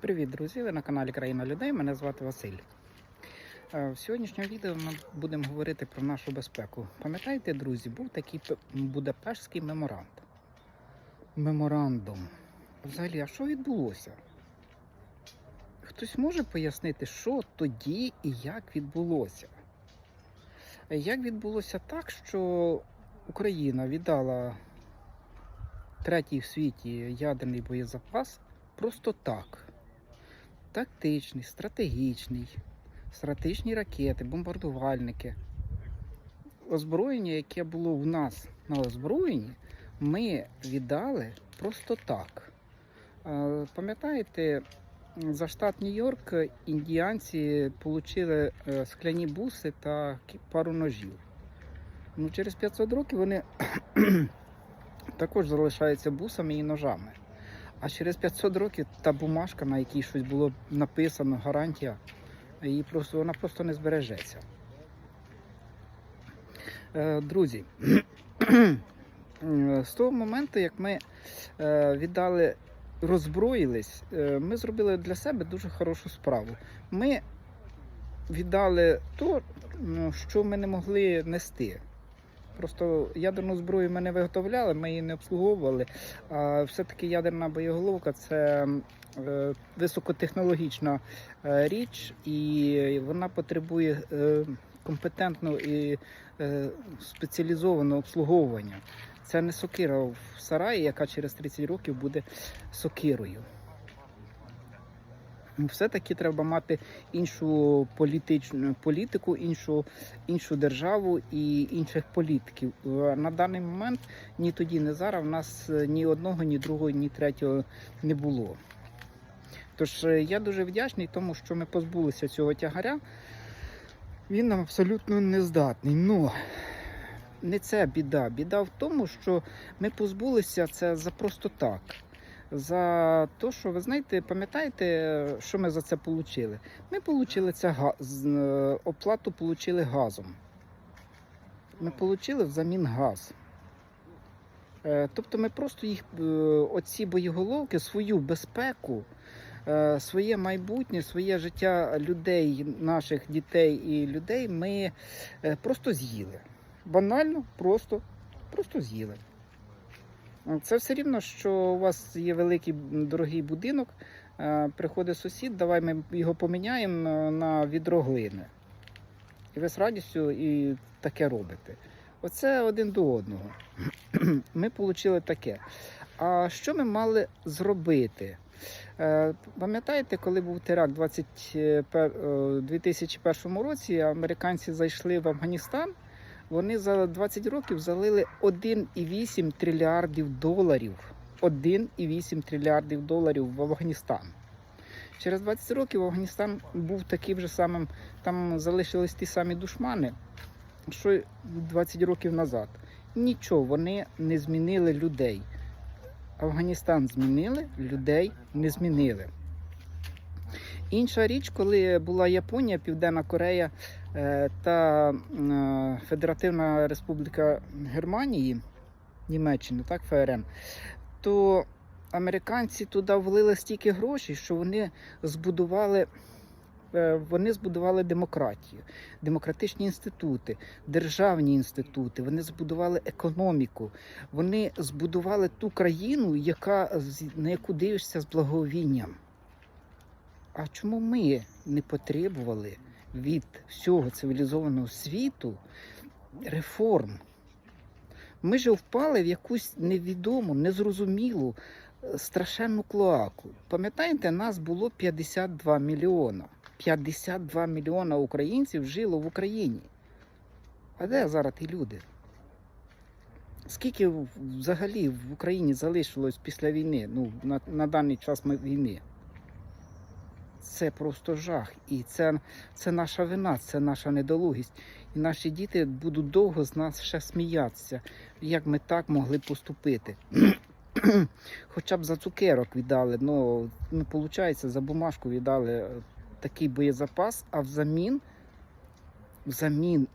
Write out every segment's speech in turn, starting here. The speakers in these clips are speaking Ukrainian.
Привіт, друзі! Ви на каналі Країна людей. Мене звати Василь. Е, В сьогоднішньому відео ми будемо говорити про нашу безпеку. Пам'ятаєте, друзі, був такий Будапештський меморандум. Меморандум. Взагалі, а що відбулося? Хтось може пояснити, що тоді і як відбулося? Е, Як відбулося так, що Україна віддала третій в світі ядерний боєзапас просто так. Тактичний, стратегічний, стратегічні ракети, бомбардувальники. Озброєння, яке було в нас на озброєнні, ми віддали просто так. Е, Пам'ятаєте, за штат Нью-Йорк індіанці отримали скляні буси та пару ножів. Ну, через 500 років вони також залишаються бусами і ножами. А через 500 років та бумажка, на якій щось було написано, гарантія, її просто, вона просто не збережеться. Е, Друзі, з того моменту, як ми е, віддали, роззброїлись, е, ми зробили для себе дуже хорошу справу. Ми віддали то, ну, що ми не могли нести. Просто ядерну зброю ми не виготовляли, ми її не обслуговували. А все-таки ядерна боєголовка це е, високотехнологічна е, річ, і вона потребує е, компетентного і спеціалізованого обслуговування. Це не сокира в сараї, яка через 30 років буде сокирою. Все-таки треба мати іншу політичну політику, іншу, іншу державу і інших політиків. Е, На даний момент ні тоді, ні зараз в нас е, ні одного, ні другого, ні третього не було. Тож е, я дуже вдячний тому, що ми позбулися цього тягаря. Він нам абсолютно не здатний. Ну не це біда. Біда в тому, що ми позбулися це за просто так. За те, що ви знаєте, пам'ятаєте, що ми за це отримали? Ми отримали це е, оплату отримали газом. Ми отримали взамін газ. Е, Тобто ми просто їх, е, оці боєголовки, свою безпеку, своє майбутнє, своє життя людей, наших дітей і людей ми просто з'їли. Банально, просто, просто з'їли. Це все рівно, що у вас є великий дорогий будинок, е, приходить сусід, давай ми його поміняємо на- на відро глини. І ви з радістю і таке робите. Оце один до одного. Ми отримали таке. А що ми мали зробити? Е, Пам'ятаєте, коли був теракт 21 е, 2001 році, американці зайшли в Афганістан, вони за 20 років залили 1,8 трильярдів доларів. 1,8 трильярдів доларів в Афганістан. Через 20 років Афганістан був таким же самим, там залишились ті самі душмани, що й 20 років назад. Нічого, вони не змінили людей. Афганістан змінили, людей не змінили. Інша річ, коли була Японія, Південна Корея та е, Федеративна Республіка Германії, Німеччини, так, ФРН, то американці туди влили стільки грошей, що вони збудували. е, Вони збудували демократію, демократичні інститути, державні інститути. Вони збудували економіку. Вони збудували ту країну, яка на яку дивишся з благовінням. А чому ми не потребували від всього цивілізованого світу реформ? Ми ж впали в якусь невідому, незрозумілу, е, страшенну клоаку. Пам'ятаєте, нас було 52 мільйона. 52 мільйона українців жило в Україні. А де зараз ті люди? Скільки взагалі в Україні залишилось після війни, ну, на, на даний час війни? Це просто жах. І це, це наша вина, це наша недолугість. І наші діти будуть довго з нас ще сміятися, як ми так могли поступити. Хоча б за цукерок віддали, ну не виходить, за бумажку віддали е, такий боєзапас, а взамін, взамін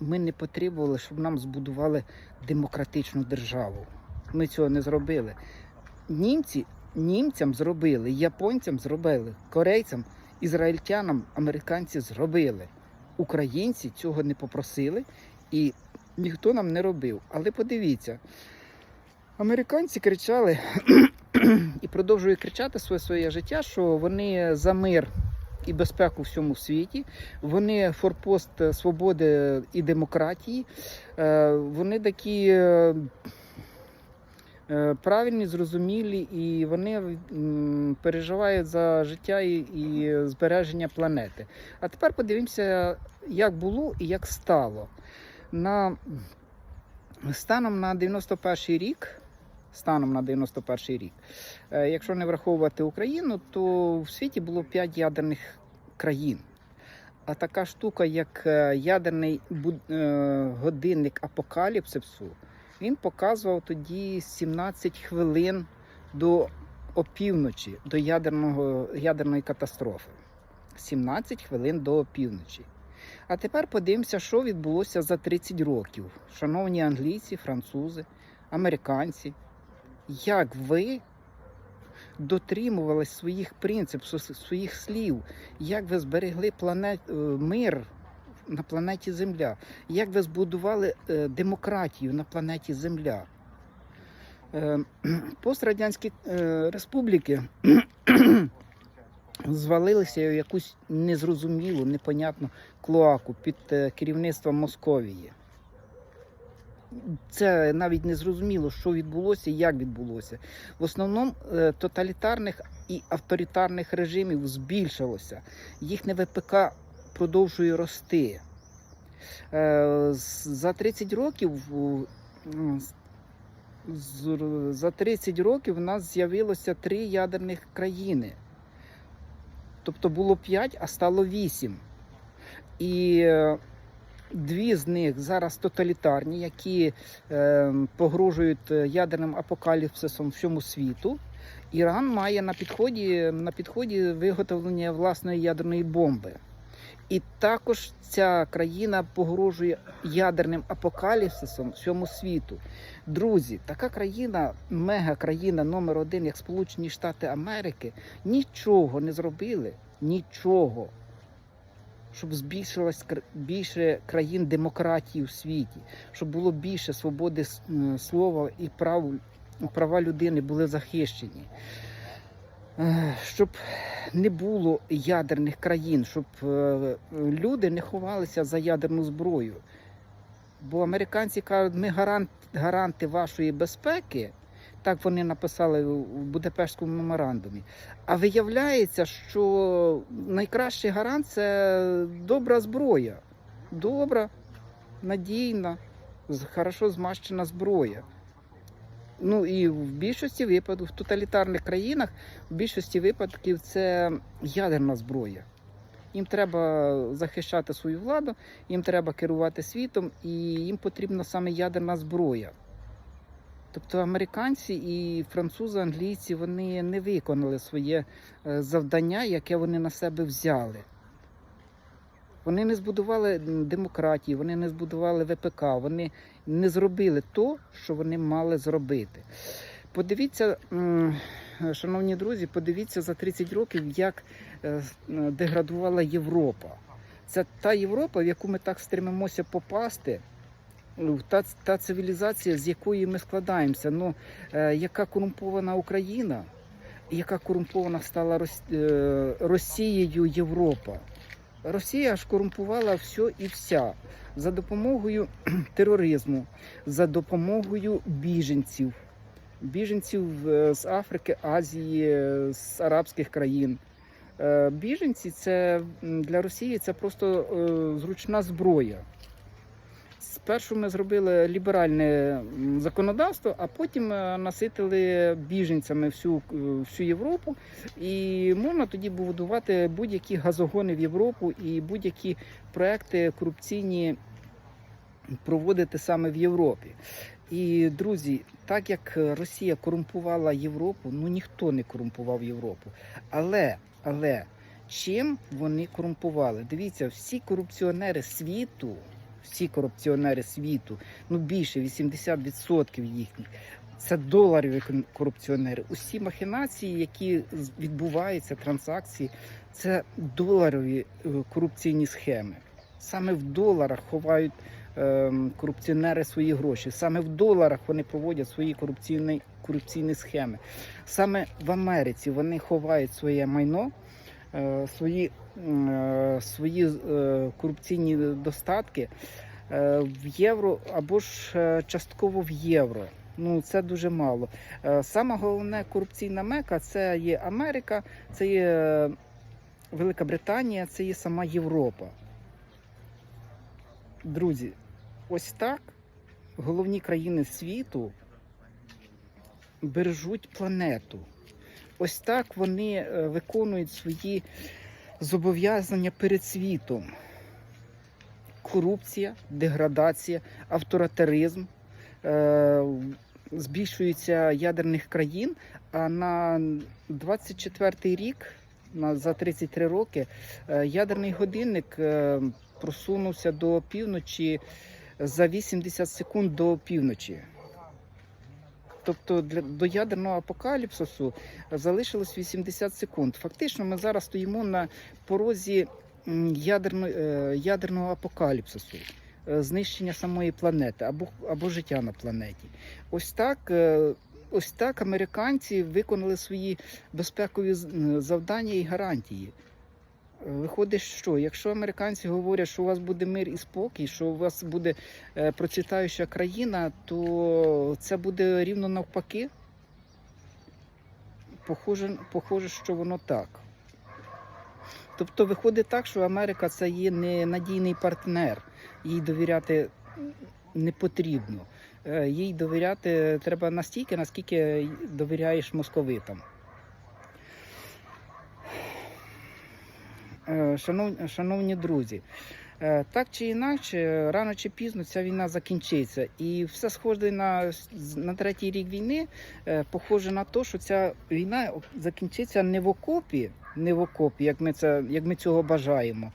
ми не потребували, щоб нам збудували демократичну державу. Ми цього не зробили. Німці німцям зробили, японцям зробили, корейцям, ізраїльтянам, американці зробили. Українці цього не попросили і ніхто нам не робив. Але подивіться, американці кричали і продовжують кричати своє своє життя, що вони за мир і безпеку в всьому світі, вони форпост свободи і демократії, Е, вони такі. Е, Правильні, зрозумілі, і вони переживають за життя і, збереження планети. А тепер подивимося, як було і як стало. На, станом на 91 рік, станом на 91 рік, е, якщо не враховувати Україну, то в світі було 5 ядерних країн. А така штука, як е, ядерний годинник апокаліпсису, він показував тоді 17 хвилин до опівночі, до ядерного, ядерної катастрофи. 17 хвилин до опівночі. А тепер подивимося, що відбулося за 30 років. Шановні англійці, французи, американці, як ви дотримувались своїх принципів, своїх слів, як ви зберегли планет, е, мир на планеті Земля, як ви збудували е, демократію на планеті Земля. Е, Пострадянські е, республіки звалилися в якусь незрозумілу, непонятну клоаку під керівництвом Московії. Це навіть не зрозуміло, що відбулося і як відбулося. В основному тоталітарних і авторитарних режимів збільшилося. Їхнє ВПК продовжує рости. Е, За 30 років за 30 років в нас з'явилося три ядерних країни. Тобто було 5, а стало 8. І е, дві з них зараз тоталітарні, які е, погрожують ядерним апокаліпсисом всьому світу. Іран має на підході, на підході виготовлення власної ядерної бомби. І також ця країна погрожує ядерним апокаліпсисом всьому світу. Друзі, така країна, мегакраїна номер один, як Сполучені Штати Америки, нічого не зробили, нічого, щоб збільшилось більше країн демократії у світі, щоб було більше свободи слова і прав, права людини були захищені. Е, Щоб не було ядерних країн, щоб е, люди не ховалися за ядерну зброю. Бо американці кажуть, ми гарант, гаранти вашої безпеки. Так вони написали у Будапештському меморандумі. А виявляється, що найкращий гарант це добра зброя. Добра, надійна, хорошо змащена зброя. Ну і в більшості випадків, в тоталітарних країнах, в більшості випадків це ядерна зброя. Їм треба захищати свою владу, їм треба керувати світом, і їм потрібна саме ядерна зброя. Тобто американці і французи, англійці вони не виконали своє е, завдання, яке вони на себе взяли. Вони не збудували демократії, вони не збудували ВПК, вони не зробили то, що вони мали зробити. Подивіться, шановні друзі, подивіться за 30 років, як е, деградувала Європа. Це та Європа, в яку ми так стремимося попасти. ну, Та, та цивілізація, з якої ми складаємося. Ну, е, яка корумпована Україна, яка корумпована стала е, Росією Європа. Росія ж корумпувала все і вся за допомогою тероризму, за допомогою біженців, біженців е, з Африки, Азії, е, з арабських країн. Е, Біженці це для Росії це просто зручна зброя. Спершу ми зробили ліберальне законодавство, а потім е, наситили біженцями всю, е, всю Європу. І можна тоді будувати будь-які газогони в Європу і будь-які проекти корупційні проводити саме в Європі. І друзі, так як Росія корумпувала Європу, ну ніхто не корумпував Європу. Але, але чим вони корумпували? Дивіться, всі корупціонери світу, всі корупціонери світу, ну більше 80% їхніх, Це доларові корупціонери. Усі махінації, які відбуваються, транзакції, це доларові е, корупційні схеми. Саме в доларах ховають ем, корупціонери свої гроші. Саме в доларах вони проводять свої корупційні, корупційні схеми. Саме в Америці вони ховають своє майно, е, свої, е, свої е, корупційні достатки е, в євро або ж е, частково в євро. Ну, це дуже мало. Е, Саме головне корупційна мека це є Америка, це є е, Велика Британія, це є сама Європа. Друзі, ось так головні країни світу бережуть планету. Ось так вони е, виконують свої зобов'язання перед світом. Корупція, деградація, авторитаризм, е, збільшується ядерних країн. А на 24-й рік, на, за 33 роки, е, ядерний годинник е, просунувся до півночі за 80 секунд до півночі. Тобто для до ядерного апокаліпсису залишилось 80 секунд. Фактично, ми зараз стоїмо на порозі ядерно, е, ядерного апокаліпсису, е, знищення самої планети або, або життя на планеті. Ось так. е, Ось так американці виконали свої безпекові завдання і гарантії. Виходить, що якщо американці говорять, що у вас буде мир і спокій, що у вас буде е, процвітаюча країна, то це буде рівно навпаки. Похоже, похоже, що воно так. Тобто виходить так, що Америка це є ненадійний партнер, їй довіряти не потрібно. Е, Їй довіряти треба настільки, наскільки довіряєш московитам. Е, Шанов, шановні друзі, е, так чи інакше, рано чи пізно ця війна закінчиться. І все схоже на, на третій рік війни, е, похоже на те, що ця війна закінчиться не в окопі, не в окопі, як ми, це, як ми цього бажаємо,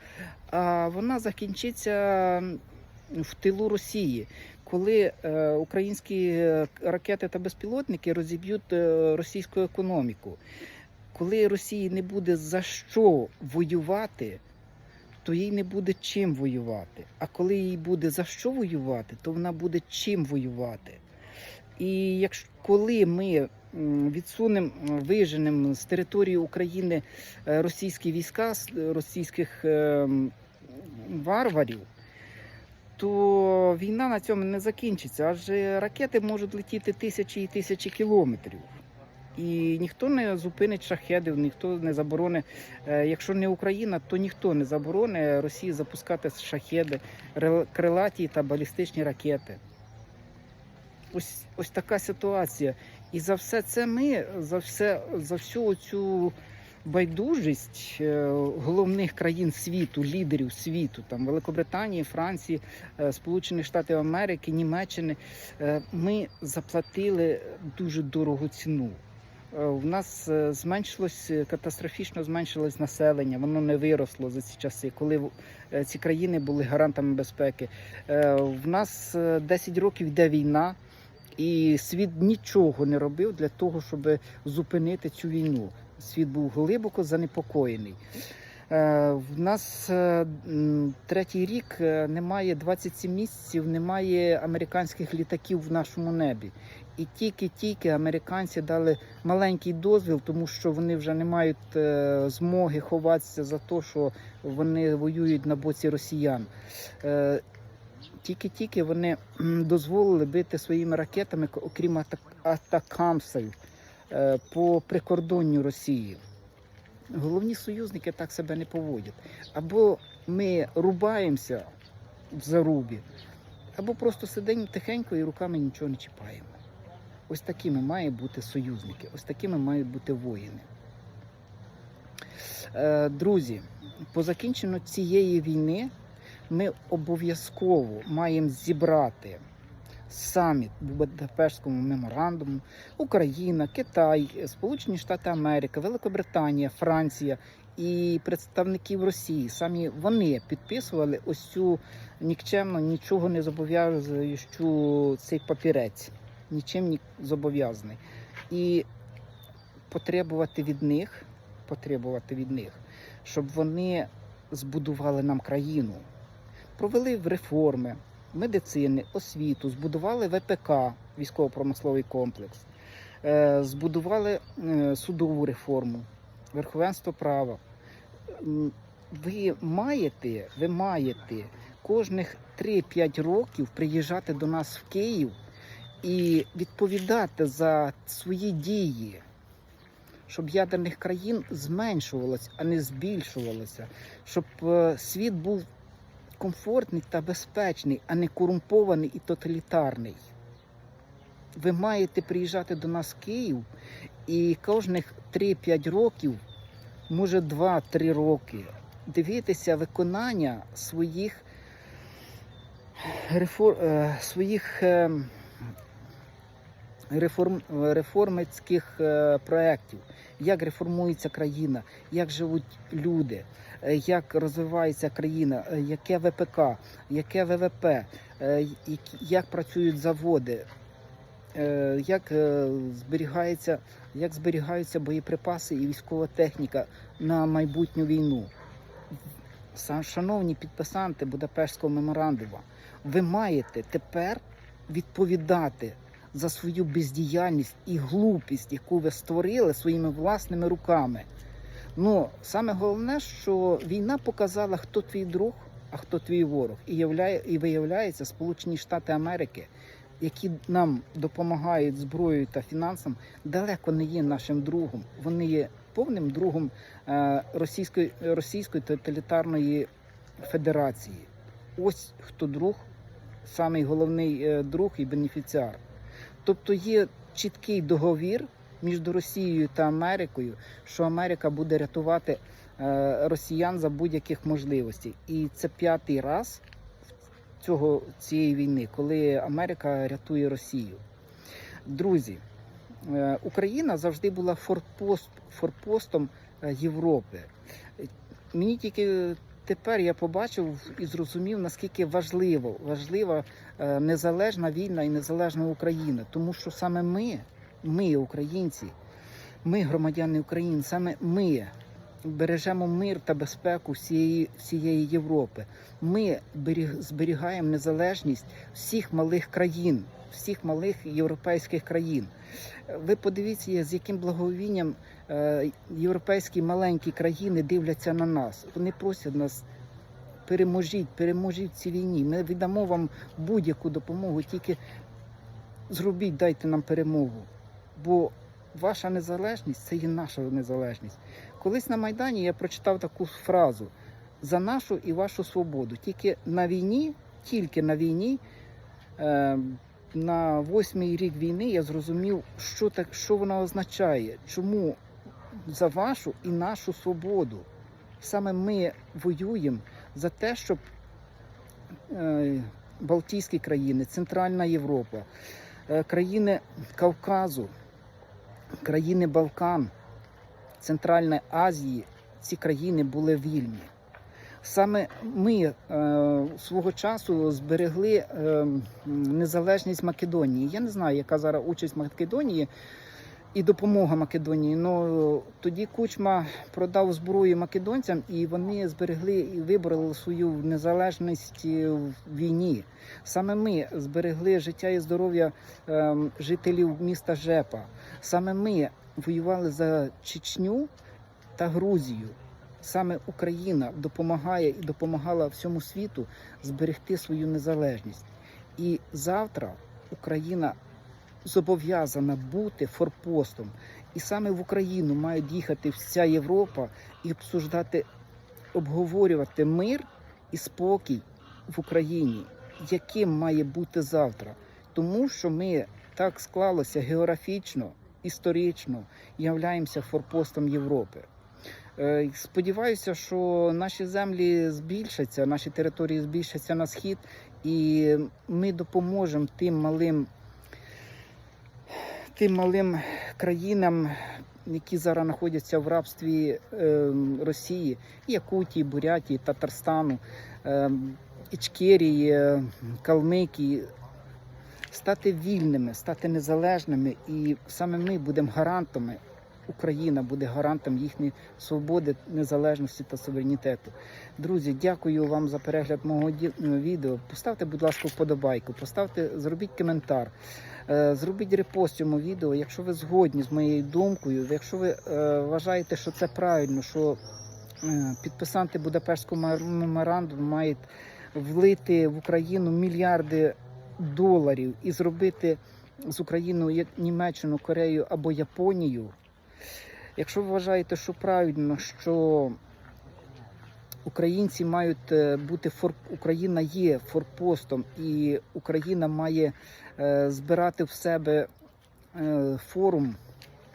а вона закінчиться в тилу Росії. Коли е, українські ракети та безпілотники розіб'ють е, російську економіку, коли Росії не буде за що воювати, то їй не буде чим воювати. А коли їй буде за що воювати, то вона буде чим воювати. І якщо коли ми відсунемо, виженемо з території України е, російські війська, російських е, варварів, то війна на цьому не закінчиться, адже ракети можуть летіти тисячі і тисячі кілометрів. І ніхто не зупинить шахедів, ніхто не заборонить. е, Якщо не Україна, то ніхто не заборонить Росії запускати шахеди, крилаті та балістичні ракети. Ось, ось така ситуація. І за все це ми, за все, за всю цю байдужість е, головних країн світу, лідерів світу, там Великобританії, Франції, е, Сполучених Штатів Америки, Німеччини, ми заплатили дуже дорогу ціну. Е, В нас е, зменшилось е, катастрофічно зменшилось населення, воно не виросло за ці часи, коли ці країни були гарантами безпеки. В нас е, 10 років йде війна, і світ нічого не робив для того, щоб зупинити цю війну. Світ був глибоко занепокоєний. В нас третій рік немає 27 місяців, немає американських літаків в нашому небі. І тільки-тільки американці дали маленький дозвіл, тому що вони вже не мають е, змоги ховатися за те, що вони воюють на боці росіян. Е, Тільки-тільки вони дозволили бити своїми ракетами, окрім атак- атакамсів, е, по прикордонню Росії. Головні союзники так себе не поводять. Або ми рубаємося в зарубі, або просто сидимо тихенько і руками нічого не чіпаємо. Ось такими мають бути союзники, ось такими мають бути воїни. Е, Друзі, по закінченню цієї війни ми обов'язково маємо зібрати саміт Будапештському меморандуму Україна, Китай, Сполучені Штати Америки, Великобританія, Франція і представників Росії. Самі вони підписували ось цю нікчемно нічого не зобов'язуючу цей папірець. Нічим не зобов'язаний. І потребувати від них, потребувати від них, щоб вони збудували нам країну, провели в реформи медицини, освіту, збудували ВПК, військово-промисловий комплекс, е, збудували е, судову реформу, верховенство права. Ви маєте, ви маєте кожних 3-5 років приїжджати до нас в Київ і відповідати за свої дії, щоб ядерних країн зменшувалося, а не збільшувалося, щоб е, світ був комфортний та безпечний, а не корумпований і тоталітарний. Ви маєте приїжджати до нас в Київ і кожних 3-5 років, може 2-3 роки, дивитися виконання своїх рефор... е, своїх е, реформ... реформицьких е, проєктів, як реформується країна, як живуть люди, е, як розвивається країна, е, яке ВПК, яке ВВП, як працюють заводи, як зберігається, як зберігаються боєприпаси і військова техніка на майбутню війну. Шановні підписанти Будапештського меморандуму, ви маєте тепер відповідати за свою бездіяльність і глупість, яку ви створили своїми власними руками. Ну, саме головне, що війна показала, хто твій друг, а хто твій ворог. І, являє, і виявляється, Сполучені Штати Америки, які нам допомагають зброєю та фінансом, далеко не є нашим другом. Вони є повним другом е, Російської, Російської тоталітарної федерації. Ось хто друг, самий головний е, друг і бенефіціар. Тобто є чіткий договір між Росією та Америкою, що Америка буде рятувати е, росіян за будь-яких можливостей. І це п'ятий раз цього, цієї війни, коли Америка рятує Росію. Друзі, е, Україна завжди була форпост, форпостом е, Європи. Мені тільки тепер я побачив і зрозумів, наскільки важливо, важлива е, незалежна вільна і незалежна Україна. Тому що саме ми, ми, українці, ми, громадяни України, саме ми бережемо мир та безпеку всієї, всієї Європи. Ми беріг- зберігаємо незалежність всіх малих країн, всіх малих європейських країн. Ви подивіться, з яким благовінням е, європейські маленькі країни дивляться на нас. Вони просять нас. Переможіть, переможіть цій війні. Ми віддамо вам будь-яку допомогу, тільки зробіть, дайте нам перемогу. Бо ваша незалежність це є наша незалежність. Колись на Майдані я прочитав таку фразу за нашу і вашу свободу. Тільки на війні, тільки на війні, е, на восьмий рік війни я зрозумів, що так, що вона означає, чому за вашу і нашу свободу. Саме ми воюємо за те, щоб е, Балтійські країни, Центральна Європа, е, країни Кавказу, країни Балкан, Центральної Азії, ці країни були вільні. Саме ми е, свого часу зберегли е, незалежність Македонії. Я не знаю, яка зараз участь Македонії і допомога Македонії. але тоді Кучма продав зброю македонцям, і вони зберегли і вибороли свою незалежність в війні. Саме ми зберегли життя і здоров'я е, жителів міста Жепа. Саме ми воювали за Чечню та Грузію. Саме Україна допомагає і допомагала всьому світу зберегти свою незалежність. І завтра Україна зобов'язана бути форпостом. І саме в Україну мають їхати вся Європа і обсуждати, обговорювати мир і спокій в Україні, яким має бути завтра. Тому що ми так склалося географічно, історично, являємося форпостом Європи. Е, Сподіваюся, що наші землі збільшаться, наші території збільшаться на схід, і ми допоможемо тим малим, тим малим країнам, які зараз знаходяться в рабстві е, Росії, Якутії, Бурятії, Татарстану, е, Ічкерії, Калмикії, стати вільними, стати незалежними, і саме ми будемо гарантами. Україна буде гарантом їхньої свободи, незалежності та суверенітету. Друзі, дякую вам за перегляд мого ді- відео. Поставте, будь ласка, вподобайку, поставте, зробіть коментар, е, зробіть репост цьому відео. Якщо ви згодні з моєю думкою, якщо ви е, вважаєте, що це правильно, що е, підписанти Будапештського меморандуму мають влити в Україну мільярди доларів і зробити з Україною як Німеччину, Корею або Японію. Якщо ви вважаєте, що правильно, що українці мають е, бути фор... Україна є форпостом, і Україна має е, збирати в себе е, форум,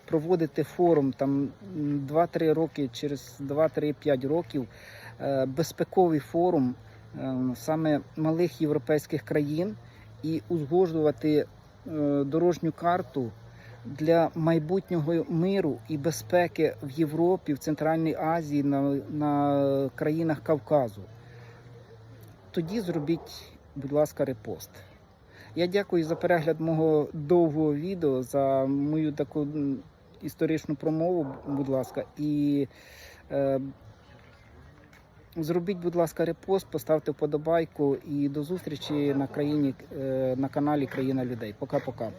проводити форум там 2-3 роки, через 2-3-5 років, е, безпековий форум е, саме малих європейських країн і узгоджувати е, дорожню карту для майбутнього миру і безпеки в Європі, в Центральній Азії, на, на країнах Кавказу. Тоді зробіть, будь ласка, репост. Я дякую за перегляд мого довгого відео, за мою таку історичну промову, будь ласка. І е, зробіть, будь ласка, репост, поставте вподобайку і до зустрічі на країні е, на каналі Країна людей. Пока-пока.